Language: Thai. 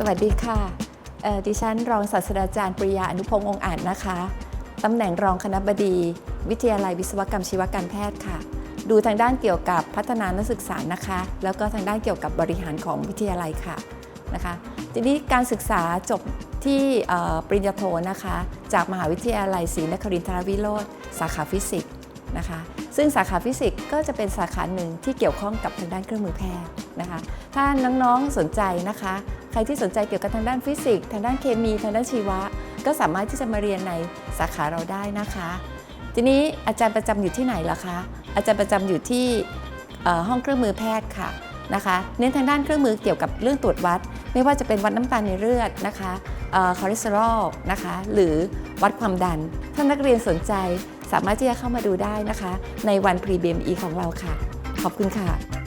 สวัสดีค่ะ ดิฉันรองศาสตราจารย์ปริยาอนุพงษ์องอาจนะคะ ตำแหน่งรองคณบดี วิทยาลัยวิศวกรรมชีวการแพทย์ค่ะ ดูทางด้านเกี่ยวกับพัฒนานักศึกษานะคะ แล้วก็ทางด้านเกี่ยวกับบริหารของวิทยาลัยค่ะนะคะ ทีนี้การศึกษาจบที่ปริญญาโทนะคะ จากมหาวิทยาลัยศรีนครินทรวิโรธสาขาฟิสิกส์นะคะ ซึ่งสาขาฟิสิกส์ก็จะเป็นสาขาหนึ่งที่เกี่ยวข้องกับทางด้านเครื่องมือแพทย์นะคะ ถ้าน้องๆสนใจนะคะ ใครที่สนใจเกี่ยวกับทางด้านฟิสิกส์ทางด้านเคมี ทางด้านชีวะ ก็สามารถที่จะมาเรียนในสาขาเราได้นะคะ ทีนี้อาจารย์ประจำอยู่ที่ไหนล่ะคะ อาจารย์ประจำอยู่ที่ห้องเครื่องมือแพทย์ค่ะนะคะ เน้นทางด้านเครื่องมือเกี่ยวกับเรื่องตรวจวัด ไม่ว่าจะเป็นวัดน้ำตาลในเลือดนะคะคอเลสเตอรอลนะคะ หรือวัดความดัน ถ้านักเรียนสนใจสามารถที่จะเข้ามาดูได้นะคะ ในวันพรีเบมอีของเราค่ะ ขอบคุณค่ะ